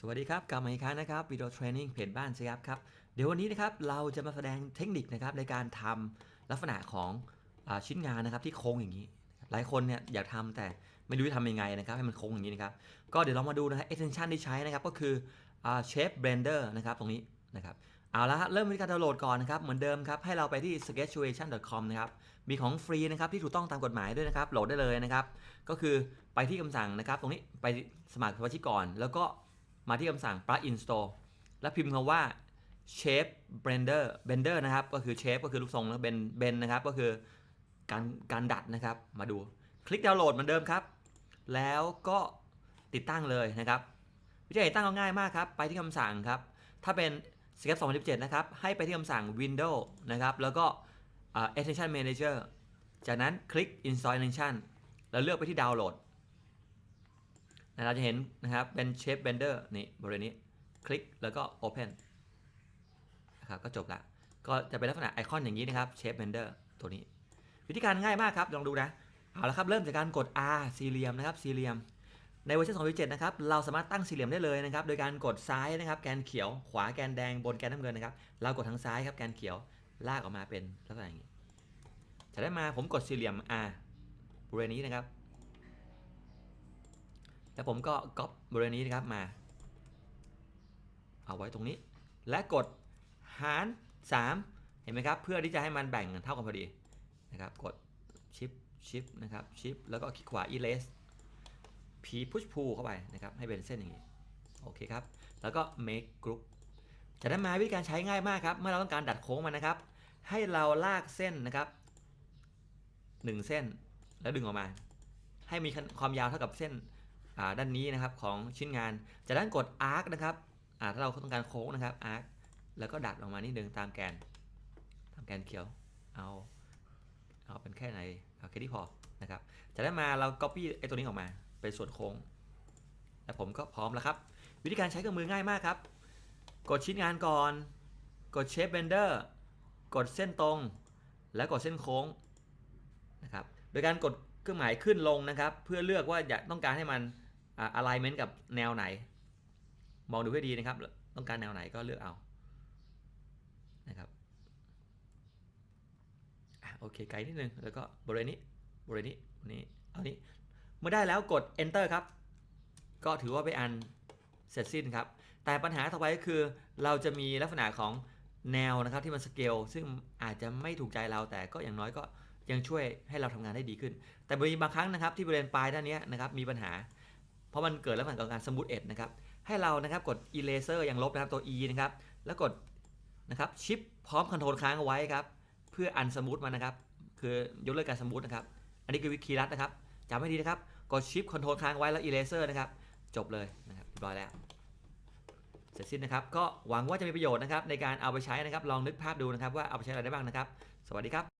สวัสดีครับกลับมาอีกครั้งนะครับวิดีโอเทรนนิ่งเพจบ้านสยับครับ เดี๋ยววันนี้นะครับเราจะมาแสดงเทคนิคนะครับในการทำลักษณะของอชิ้นงานนะครับที่โค้งอย่างนี้ หลายคนเนี่ยอยากทำแต่ไม่รู้จะทำยังไงนะครับให้มันโค้งอย่างนี้นะครับก็เดี๋ยวเรามาดูนะครับ extension ที่ใช้นะครับก็คืออ่า shape blender นะครับตรงนี้นะครับเอาละฮะเริ่มวิธีการดาวน์โหลดก่อนนะครับเหมือนเดิมครับให้เราไปที่ sketchuation.com นะครับมีของฟรีนะครับที่ถูกต้องตามกฎหมายด้วยนะครับโหลดได้เลยนะครับก็คือไปที่คำสั่งนะครับตรงนี้ไปสมัครสมาชิกก่อนแล้วก็ มาที่คำสั่ง plug install แล้วพิมพ์คำว่า shape blender blender นะครับ ก็คือ shape ก็คือรูปทรงแล้ว bend bend นะครับ ก็คือการการดัดนะครับ มาดู คลิกดาวน์โหลดเหมือนเดิมครับ แล้วก็ติดตั้งเลยนะครับ วิธีติดตั้งก็ง่ายมากครับ ไปที่คำสั่งครับ ถ้าเป็น Sketch 2017 นะครับ ให้ไปที่คำสั่ง Windows นะครับ แล้วก็ Extension Manager จากนั้นคลิก Installation แล้วเลือกไปที่ดาวน์โหลด นะเราจะเห็นนะครับเป็น Shape Blender นี่บริเวณนี้คลิกแล้วก็ Open นะครับก็จบละก็จะเป็นลักษณะไอคอนอย่างนี้นะครับ Shape Blender ตัวนี้ วิธีการง่ายมากครับ ลองดูนะ เอาละครับเริ่มจากการกด R สี่เหลี่ยมนะครับสี่เหลี่ยม ในเวอร์ชัน2007นะครับเราสามารถตั้งสี่เหลี่ยมได้เลยนะครับโดยการกดซ้ายนะครับแกนเขียวขวาแกนแดงบนแกนน้ำเงินนะครับเรากดทางซ้ายครับแกนเขียวลากออกมาเป็นลักษณะอย่างนี้จะได้มาผมกดสี่เหลี่ยม R บริเวณนี้นะครับ แล้วผมก็ก๊อปบริเวณนี้นะครับมา เอาไว้ตรงนี้ และกดหาร 3 เห็นไหมครับ เพื่อที่จะให้มันแบ่งเท่ากันพอดีนะครับ กดชิปชิปนะครับชิปแล้วก็คลิกขวา erase p push pull เข้าไปนะครับ ให้เป็นเส้นอย่างนี้ โอเคครับ แล้วก็ make group จากนั้นมาวิธีการใช้ง่ายมากครับ เมื่อเราต้องการดัดโค้งมันนะครับ ให้เราลากเส้นนะครับหนึ่งเส้นแล้วดึงออกมา ให้มีความยาวเท่ากับเส้น ด้านนี้นะครับของชิ้นงานจากนั้นกด arc นะครับถ้าเราต้องการโค้งนะครับ arc แล้วก็ดัดออกมานิดนึงตามแกน ตามแกนเขียวเอาเอาเป็นแค่ไหนเอาแค่ที่พอนะครับจากนั้นมาเรา copy ไอ้ตัวนี้ออกมาเป็นส่วนโค้งแล้วผมก็พร้อมแล้วครับ วิธีการใช้เครื่องมือง่ายมากครับ กดชิ้นงานก่อน กด shape bender กดเส้นตรง แล้วกดเส้นโค้งนะครับโดยการกดเครื่องหมายขึ้นลงนะครับ เพื่อเลือกว่าอยากต้องการให้มัน อ่า alignment กับแนวไหน มองดูให้ดีนะครับ ต้องการแนวไหนก็เลือกเอานะครับอโอเคไกลนิดนึง แล้วก็บริเวณนี้บริเวณนี้วณนี้เอานี้เมื่อได้แล้วกด enter ครับ ก็ถือว่าไปอันเสร็จสิ้นครับ แต่ปัญหาต่อไปก็คือ เราจะมีลักษณะของแนวนะครับที่มันสเกลซึ่งอาจจะไม่ถูกใจเราแต่ก็อย่างน้อยก็ยังช่วยให้เราทำงานได้ดีขึ้น แต่บางครั้งนะครับที่บริเวณปลายด้านนี้นะครับมีปัญหา เพราะมันเกิดแลักษณะของการสมูทเอ็ดนะครับ ให้เรานะครับกด eraser อย่างลบนะครับตัว e นะครับ แล้วกดนะครับชิปพร้อมคอนโทรลค้างเอาไว้ครับ เพื่ออันสมูทมันนะครับ คือยกเลิกการสมูทนะครับ อันนี้คือวิธีรัดนะครับจำให้ดีนะครับ กดชิปคอนโทรลค้างไว้แล้ว eraser นะครับ จบเลยนะครับเรียบร้อยแล้ว เสร็จสิ้นนะครับ ก็หวังว่าจะมีประโยชน์นะครับในการเอาไปใช้นะครับ ลองนึกภาพดูนะครับว่าเอาไปใช้อะไรได้บ้างนะครับ สวัสดีครับ